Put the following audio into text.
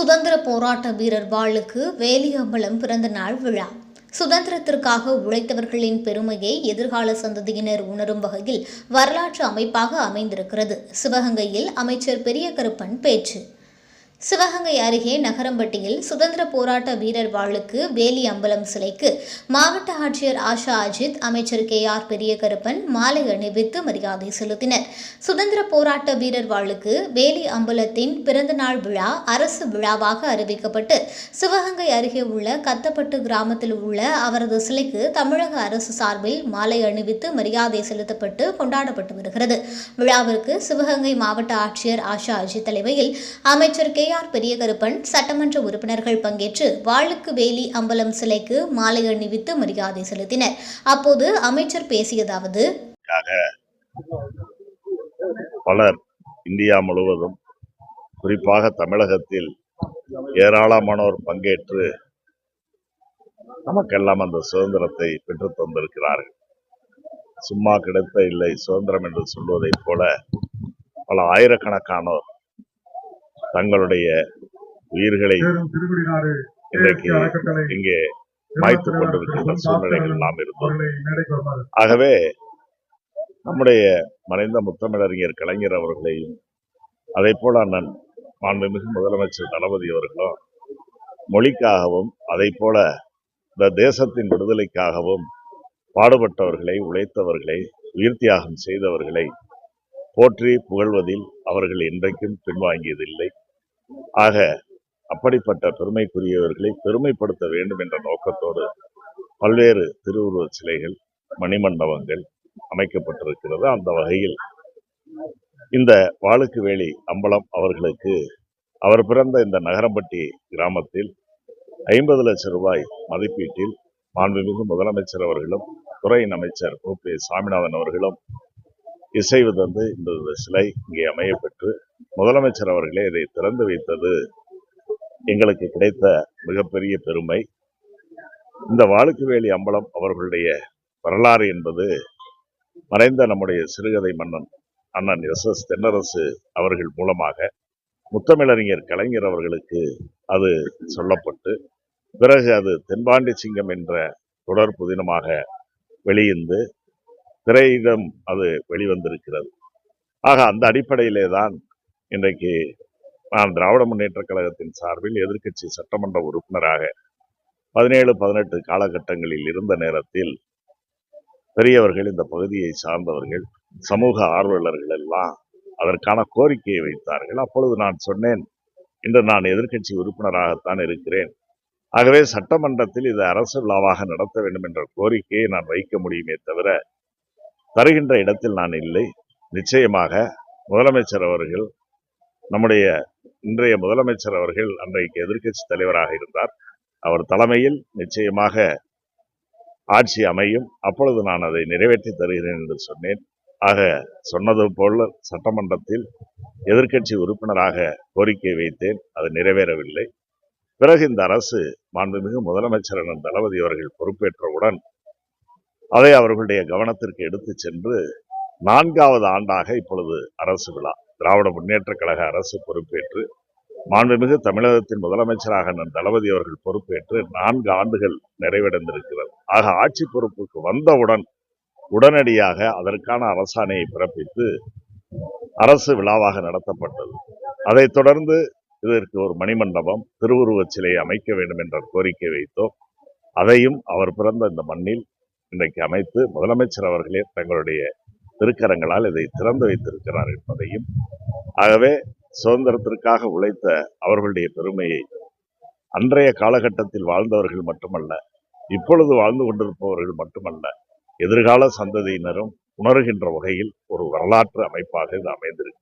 சுதந்திர போராட்ட வீரர் வாளுக்கு வேலியம்பலம் பிறந்த நாள் விழா. சுதந்திரத்திற்காக உழைத்தவர்களின் பெருமையை எதிர்கால சந்ததியினர் உணரும் வகையில் வரலாற்று அமைப்பாக அமைந்திருக்கிறது. சிவகங்கையில் அமைச்சர் பெரிய கருப்பன் பேச்சு. சிவகங்கை அருகே நகரம்பட்டியில் சுதந்திர போராட்ட வீரர் வாழுக்கு வேலி அம்பலம் சிலைக்கு மாவட்ட ஆட்சியர் ஆஷா அஜித் அமைச்சர் கே ஆர் பெரியகருப்பன் மாலை அணிவித்து மரியாதை செலுத்தினர். சுதந்திர போராட்ட வீரர் வாழுக்கு வேலி அம்பலத்தின் பிறந்தநாள் விழா அரசு விழாவாக அறிவிக்கப்பட்டு சிவகங்கை அருகே உள்ள கத்தப்பட்டு கிராமத்தில் உள்ள அவரது சிலைக்கு தமிழக அரசு சார்பில் மாலை அணிவித்து மரியாதை செலுத்தப்பட்டு கொண்டாடப்பட்டு வருகிறது. விழாவிற்கு சிவகங்கை மாவட்ட ஆட்சியர் ஆஷா அஜித் தலைமையில் அமைச்சர் கே ஆர் பெரியகருப்பன் சட்டமன்ற உறுப்பினர்கள் பங்கேற்று வாழுக்கு வேலி அம்பலம் சிலைக்கு மாலை அணிவித்து மரியாதை செலுத்தினர். அப்போது அமைச்சர் பேசியதாவது பலர் இந்தியா முழுவதும் குறிப்பாக தமிழகத்தில் ஏராளமானோர் பங்கேற்று நமக்கெல்லாம் அந்த சுதந்திரத்தை பெற்று தந்திருக்கிறார்கள். சும்மா கிடைத்த இல்லை சுதந்திரம் என்று சொல்வதைப் போல பல ஆயிரக்கணக்கானோர் தங்களுடைய உயிர்களை இன்றைக்கு இங்கே மாய்த்துக் கொண்டிருக்கின்ற சூழ்நிலைகள் நாம் இருந்தோம். ஆகவே நம்முடைய மறைந்த முத்தமிழறிஞர் கலைஞர் அவர்களையும் அதே போல அண்ணன் மாண்புமிகு முதலமைச்சர் தளபதி அவர்களும் மொழிக்காகவும் அதை போல இந்த தேசத்தின் விடுதலைக்காகவும் பாடுபட்டவர்களை உழைத்தவர்களை உயிர் தியாகம் செய்தவர்களை போற்றி புகழ்வதில் அவர்கள் என்றைக்கும் பின்வாங்கியதில்லை. ஆக அப்படிப்பட்ட பெருமைக்குரியவர்களை பெருமைப்படுத்த வேண்டும் என்ற நோக்கத்தோடு பல்வேறு திருவுருவச் சிலைகள் மணிமண்டபங்கள் அமைக்கப்பட்டிருக்கிறது. அந்த வகையில் இந்த வாளுக்கு வேலி அம்பலம் அவர்களுக்கு அவர் பிறந்த இந்த நகரம்பட்டி கிராமத்தில் ஐம்பது லட்சம் ரூபாய் மதிப்பீட்டில் மாண்புமிகு முதலமைச்சர் அவர்களும் துறையின் அமைச்சர் ஓ பி சாமிநாதன் அவர்களும் இசைவு தந்து இந்த சிலை இங்கே அமையப்பெற்று முதலமைச்சர் அவர்களே இதை திறந்து வைத்தது எங்களுக்கு கிடைத்த மிகப்பெரிய பெருமை. இந்த வாழ்க்கைவேலி அம்பலம் அவர்களுடைய வரலாறு என்பது மறைந்த நம்முடைய சிறுகதை மன்னன் அண்ணன் எஸ் எஸ் தென்னரசு அவர்கள் மூலமாக முத்தமிழறிஞர் கலைஞர் அவர்களுக்கு அது சொல்லப்பட்டு பிறகு அது தென்பாண்டி சிங்கம் என்ற தொடர் புதினமாக வெளியிந்து திரையிடம் அது வெளிவந்திருக்கிறது. ஆக அந்த அடிப்படையிலே தான் இன்றைக்கு நான் திராவிட முன்னேற்ற கழகத்தின் சார்பில் எதிர்க்கட்சி சட்டமன்ற உறுப்பினராக பதினேழு பதினெட்டு காலகட்டங்களில் இருந்த நேரத்தில் பெரியவர்கள் இந்த பகுதியை சார்ந்தவர்கள் சமூக ஆர்வலர்கள் எல்லாம் அதற்கான கோரிக்கையை வைத்தார்கள். அப்பொழுது நான் சொன்னேன் இன்று நான் எதிர்க்கட்சி உறுப்பினராகத்தான் இருக்கிறேன். ஆகவே சட்டமன்றத்தில் இது அரசு விழாவாக நடத்த வேண்டும் என்ற கோரிக்கையை நான் வைக்க முடியுமே தவிர தருகின்ற இடத்தில் நான் இல்லை. நிச்சயமாக முதலமைச்சர் அவர்கள் நம்முடைய இன்றைய முதலமைச்சர் அவர்கள் அன்றைக்கு எதிர்க்கட்சி தலைவராக இருந்தார். அவர் தலைமையில் நிச்சயமாக ஆட்சி அமையும். அப்பொழுது நான் அதை நிறைவேற்றி தருகிறேன் என்று சொன்னேன். ஆக சொன்னது போல சட்டமன்றத்தில் எதிர்க்கட்சி உறுப்பினராக கோரிக்கை வைத்தேன். அது நிறைவேறவில்லை. பிறகு இந்த அரசு மாண்புமிகு முதலமைச்சர் தளபதி அவர்கள் பொறுப்பேற்றவுடன் அதை அவர்களுடைய கவனத்திற்கு எடுத்துச் சென்று நான்காவது ஆண்டாக இப்பொழுது அரசு விழா. திராவிட முன்னேற்ற கழக அரசு பொறுப்பேற்று மாண்புமிகு தமிழகத்தின் முதலமைச்சராக நான் தளபதி அவர்கள் பொறுப்பேற்று நான்கு ஆண்டுகள் நிறைவடைந்திருக்கிறது. ஆக ஆட்சி பொறுப்புக்கு வந்தவுடன் உடனடியாக அதற்கான அரசாணையை பிறப்பித்து அரசு விழாவாக நடத்தப்பட்டது. அதைத் தொடர்ந்து இதற்கு ஒரு மணிமண்டபம் திருவுருவச் சிலை அமைக்க வேண்டும் என்ற கோரிக்கை வைத்தோம். அதையும் அவர் பிறந்த இந்த மண்ணில் இன்றைக்கு அமைத்து முதலமைச்சர் அவர்களே தங்களுடைய திருக்கரங்களால் இதை திறந்து வைத்திருக்கிறார் என்பதையும் ஆகவே சுதந்திரத்திற்காக உழைத்த அவர்களுடைய பெருமையை அன்றைய காலகட்டத்தில் வாழ்ந்தவர்கள் மட்டுமல்ல இப்பொழுது வாழ்ந்து கொண்டிருப்பவர்கள் மட்டுமல்ல எதிர்கால சந்ததியினரும் உணர்கின்ற வகையில் ஒரு வரலாற்று அமைப்பாக இது அமைந்திருக்கிறது.